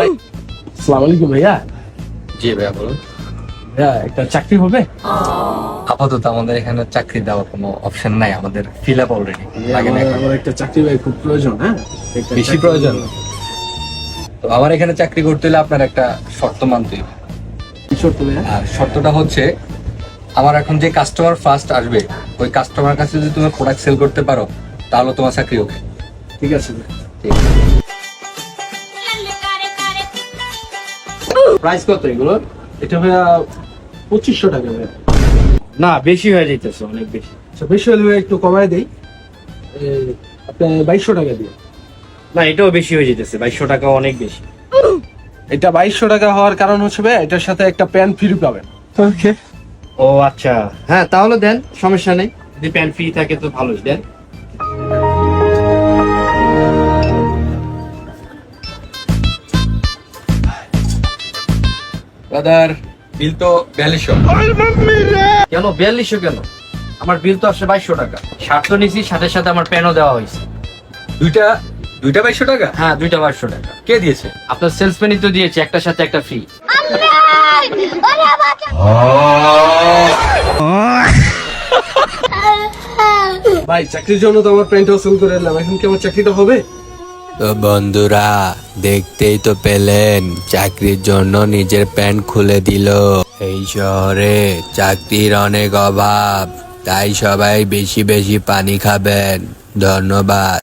আসসালামু আলাইকুম ভাইয়া। জি ভাইয়া বলুন। ভাইয়া একটা চাকরি হবে? আপাতত আমাদের এখানে চাকরি দেওয়ার কোনো অপশন নাই আমাদের ফিল আপ অলরেডি লাগে না আমার- একটা চাকরি ভাই খুব প্রয়োজন হ্যাঁ? বেশি প্রয়োজন? তো আমার এখানে চাকরি করতে হলে আপনার একটা শর্ত মানতে হবে। শর্ত আর শর্তটা হচ্ছে আমার এখন যে কাস্টমার ফার্স্ট আসবে ওই কাস্টমার কাছে যদি তুমি প্রোডাক্ট সেল করতে পারো তাহলে তোমার চাকরি ওকে ঠিক আছে ঠিক আছে। প্রাইস কত এগুলো? এটা ভাইয়া পঁচিশশো টাকা ভাইয়া। না বেশি হয়ে যাইতেছে অনেক বেশি। আচ্ছা বেশি হলে ভাইয়া একটু কমায় দেই। এই, আপনি বাইশশো টাকা দিয়ে না এটাও বেশি হয়ে যেতেছে বাইশশো টাকা অনেক বেশি। এটা বাইশশো টাকা হওয়ার কারণ হচ্ছে এটার সাথে একটা প্যান্ট ফ্রি পাবেন। ওকে ও আচ্ছা। হ্যাঁ তাহলে দেন সমস্যা নেই। যদি প্যান ফ্রি থাকে তো ভালোই দেন। ব্রাদার বিল তো বিয়াল্লিশশো। কেন বিয়াল্লিশশো কেন? আমার বিল তো আসছে বাইশশো টাকা। শার্ট তো নিছি সাথে সাথে আমার প্যানও দেওয়া হয়েছে। দুইটা দুইটা বাইশশো টাকা? হ্যাঁ দুইটা বাইশশো টাকা। কে দিয়েছে? আপনার সেলসম্যানই তো দিয়েছে একটার সাথে একটা ফ্রি ভাই চাকরির জন্য তো আমার প্যান্ট সেল করে এলাম এখন কি আমার চাকরিটা হবে? তো বন্ধুরা, দেখতেই তো পেলেন, চাকরির জন্য নিজের প্যান্ট খুলে দিল। এই শহরে চাকরির অনেক অভাব, তাই সবাই বেশি বেশি পানি খাবেন। ধন্যবাদ।